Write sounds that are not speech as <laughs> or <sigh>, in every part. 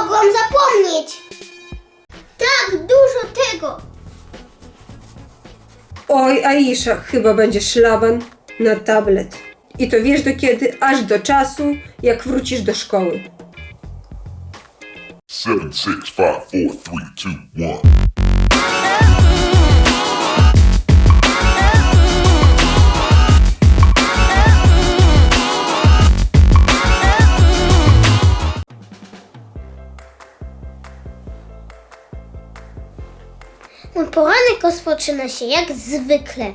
mogłam zapomnieć? Tak dużo tego. Oj, Aisza, chyba będzie szlaban na tablet. I to wiesz do kiedy? Aż do czasu, jak wrócisz do szkoły. Seven, six, five, four, three, two, one. Rozpoczyna się jak zwykle.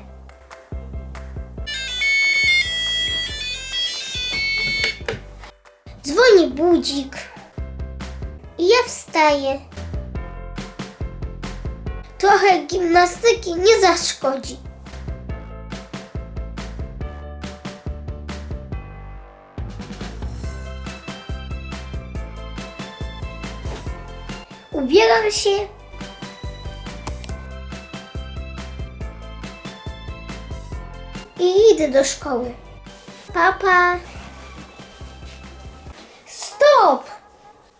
Dzwoni budzik. I ja wstaję. Trochę gimnastyki nie zaszkodzi. Ubieram się i idę do szkoły. Papa. Stop!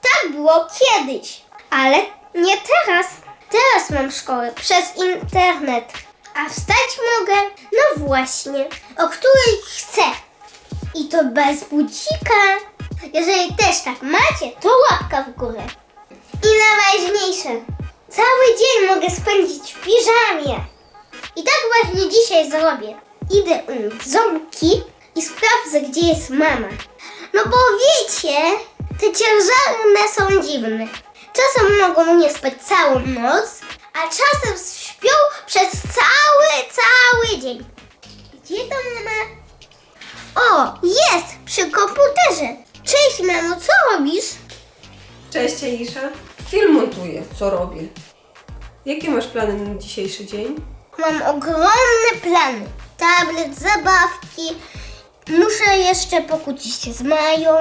Tak było kiedyś, ale nie teraz. Teraz mam szkołę przez internet. A wstać mogę, no właśnie, o której chcę. I to bez budzika. Jeżeli też tak macie, to łapka w górę. I najważniejsze, cały dzień mogę spędzić w piżamie. I tak właśnie dzisiaj zrobię. Idę umyć ząbki i sprawdzę, gdzie jest mama. No bo wiecie, te ciężarne są dziwne. Czasem mogą nie spać całą noc, a czasem śpią przez cały, cały dzień. Gdzie to mama? O, jest przy komputerze. Cześć mamo, co robisz? Cześć Aisza. Film montuję, co robię. Jakie masz plany na dzisiejszy dzień? Mam ogromne plany. Tablet, zabawki. Muszę jeszcze pokłócić się z Mają.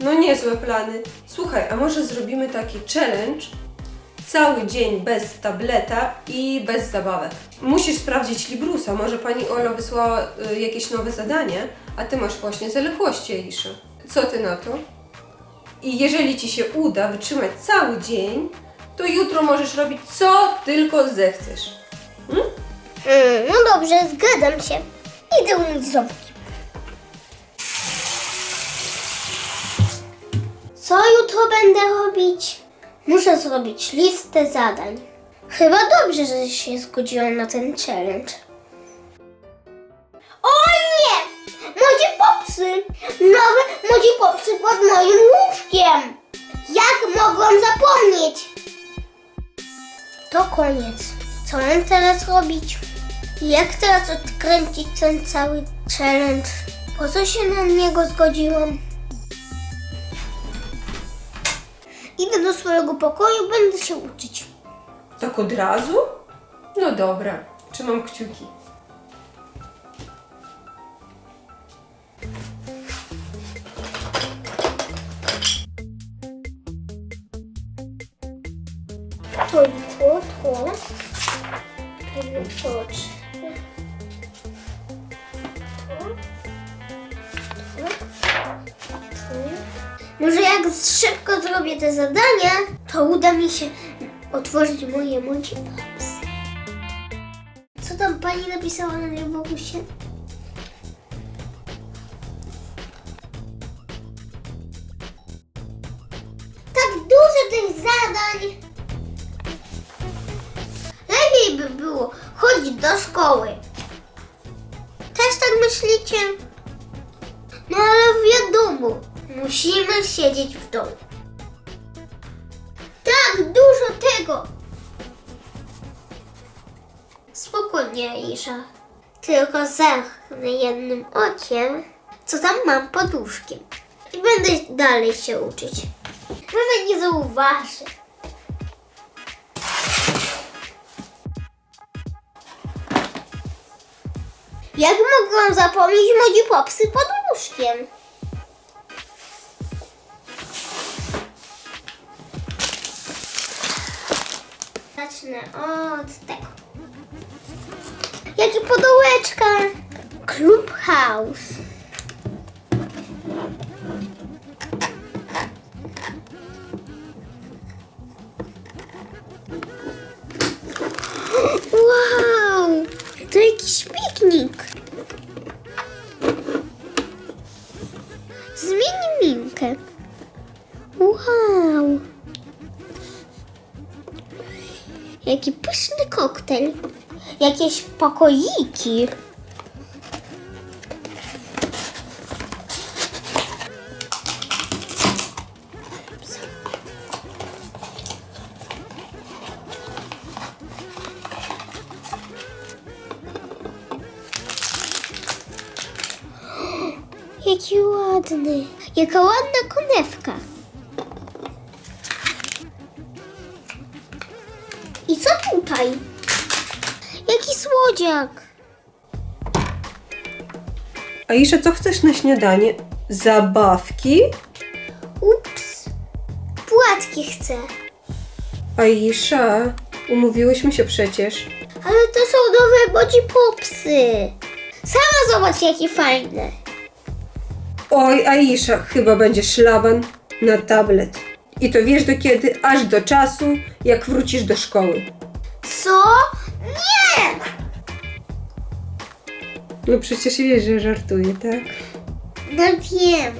No niezłe plany. Słuchaj, a może zrobimy taki challenge? Cały dzień bez tableta i bez zabawek. Musisz sprawdzić Librusa. Może pani Ola wysłała y, jakieś nowe zadanie, a ty masz właśnie zaległości, Aisza. Co ty na to? I jeżeli ci się uda wytrzymać cały dzień, to jutro możesz robić co tylko zechcesz. Hmm? Mm, no dobrze, zgadzam się. Idę umyć ząbki. Co jutro będę robić? Muszę zrobić listę zadań. Chyba dobrze, że się zgodziłam na ten challenge. O nie! Modzie popsy! Nowe modzie popsy pod moim łóżkiem! Jak mogłam zapomnieć? To koniec. Co mam teraz robić? Jak teraz odkręcić ten cały challenge? Po co się na niego zgodziłam? Idę do swojego pokoju, będę się uczyć. Tak od razu? No dobra, trzymam kciuki. To i to, to. Tego potrzebne. To. Jak szybko zrobię te zadania, to uda mi się otworzyć moje multipopsy. Co tam pani napisała na Libogusie? Tak dużo tych zadań! Lepiej by było chodzić do szkoły. Też tak myślicie? No ale wiadomo, musimy siedzieć w domu. Tak dużo tego! Spokojnie, Isza. Tylko zerknę jednym okiem, co tam mam pod łóżkiem. I będę dalej się uczyć. Mama nie zauważy. Jak mogłam zapomnieć Modzi Popsy pod łóżkiem? Zacznę od tego. Jakie podołeczka! Clubhouse. Wow! To jakiś piknik. Koktajl. Jakieś pokoiki. Jaki ładny. Jaka ładna konewka. I co tutaj? Słodziak. Aisza, co chcesz na śniadanie? Zabawki? Ups. Płatki chcę. Aisza, umówiłyśmy się przecież. Ale to są nowe Bodzi Popsy. Sama zobacz jakie fajne. Oj, Aisza, chyba będzie szlaban na tablet. I to wiesz do kiedy? Aż do czasu, jak wrócisz do szkoły. Co? No przecież wiesz, że żartuję, tak? No wiem.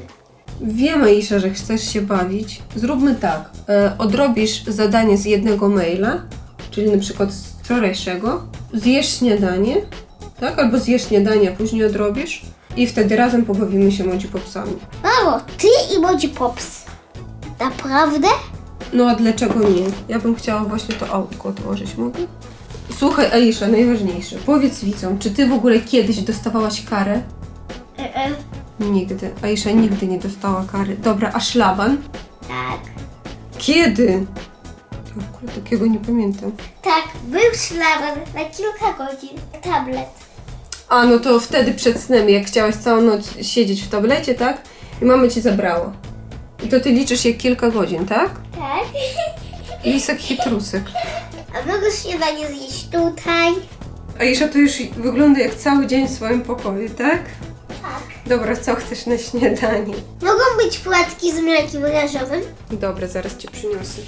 Wiem, Aisza, że chcesz się bawić. Zróbmy tak. E, odrobisz zadanie z jednego maila, czyli na przykład z wczorajszego. Zjesz śniadanie, tak? Albo zjesz śniadanie, a później odrobisz. I wtedy razem pobawimy się Modzi Popsami. Mamo, ty i Bodzi Pops. Naprawdę? No a dlaczego nie? Ja bym chciała właśnie to autko odłożyć, mogę? Słuchaj, Aisza, najważniejsze. Powiedz widzom, czy ty w ogóle kiedyś dostawałaś karę? E -e. Nigdy. Aisza nigdy nie dostała kary. Dobra, a szlaban? Tak. Kiedy? Ogóle takiego nie pamiętam. Tak, był szlaban na kilka godzin. Tablet. A, no to wtedy przed snem, jak chciałaś całą noc siedzieć w tablecie, tak? I mama ci zabrała. I to ty liczysz je kilka godzin, tak? Tak. Lisek chytrusek. A mogę śniadanie zjeść tutaj? Aisza, to już wygląda jak cały dzień w swoim pokoju, tak? Tak. Dobra, co chcesz na śniadanie? Mogą być płatki z mlekiem ryżowym? Dobra, zaraz cię przyniosę.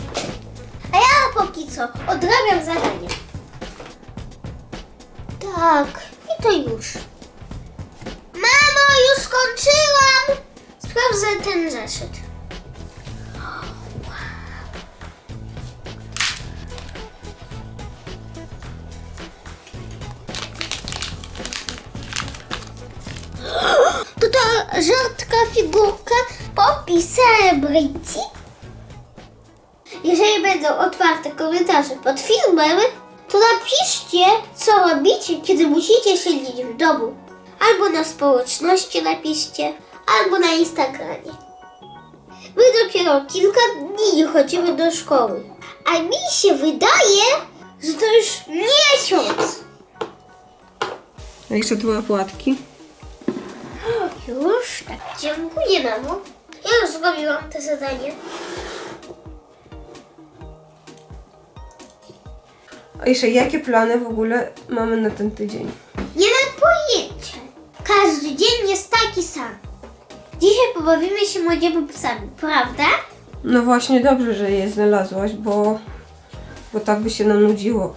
A ja póki co odrabiam zadanie. Tak, i to już. Mamo, już skończyłam! Sprawdzę ten zeszyt. Jeżeli będą otwarte komentarze pod filmem, to napiszcie, co robicie, kiedy musicie siedzieć w domu. Albo na społeczności napiszcie, albo na Instagramie. My dopiero kilka dni chodzimy do szkoły. A mi się wydaje, że to już miesiąc. Aisza, tu ma płatki. <gasps> Już? Tak, dziękuję, mamo. Zrobiłam to zadanie. Aisza, jakie plany w ogóle mamy na ten tydzień? Nie mam pojęcia. Każdy dzień jest taki sam. Dzisiaj pobawimy się młodymi psami, prawda? No właśnie, dobrze, że je znalazłaś, bo, bo tak by się nam nudziło.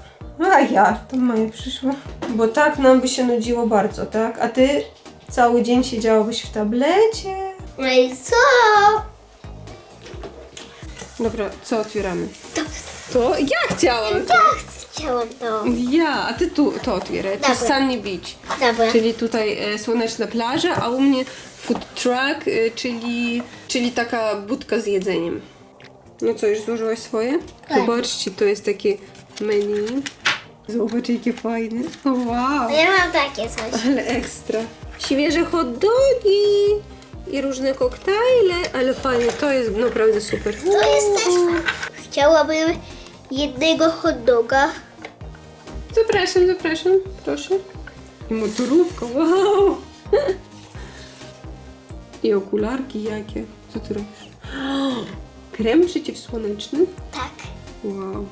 A ja, to Maja przyszła. Bo tak nam by się nudziło bardzo, tak? A ty cały dzień siedziałabyś w tablecie. No i co? Dobra, co otwieramy? To To ja chciałam. ja chciałam to. Ja, a ty tu to otwieraj. To jest Dobra. Sunny Beach. Dobra. Czyli tutaj e, słoneczna plaża, a u mnie food truck, e, czyli, czyli taka budka z jedzeniem. No co, już złożyłaś swoje? Tak. Zobaczcie, to jest takie menu. Zobacz, jakie fajne. Wow, Ja mam takie coś. ale ekstra. Świeże hot dogi i różne koktajle, ale fajne, to jest naprawdę super. To jest też fajne. Chciałabym jednego hot doga. Zapraszam, zapraszam, proszę. I motorówka, wow! <laughs> I okularki jakie. Co ty robisz? <gasps> Krem przeciwsłoneczny? Tak. Wow.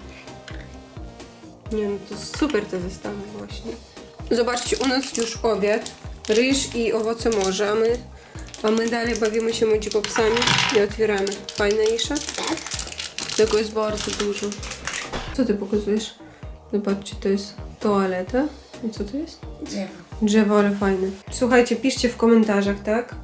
Nie no, to super te zestawy właśnie. Zobaczcie, u nas już obiad, ryż i owoce morza, a my, a my dalej bawimy się modzikopsami i otwieramy. Fajna Isza? Tak. Tego jest bardzo dużo. Co ty pokazujesz? Zobaczcie, to jest toaleta. I co to jest? Drzewo. Drzewo, ale fajne. Słuchajcie, piszcie w komentarzach, tak?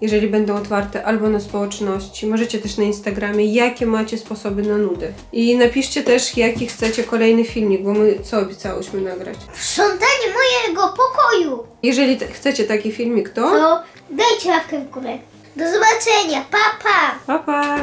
Jeżeli będą otwarte, albo na społeczności. Możecie też na Instagramie, jakie macie sposoby na nudy. I napiszcie też, jaki chcecie kolejny filmik, bo my co obiecałyśmy nagrać. Sprzątanie mojego pokoju. Jeżeli chcecie taki filmik, to To dajcie łapkę w górę. Do zobaczenia. Pa, pa. pa pa!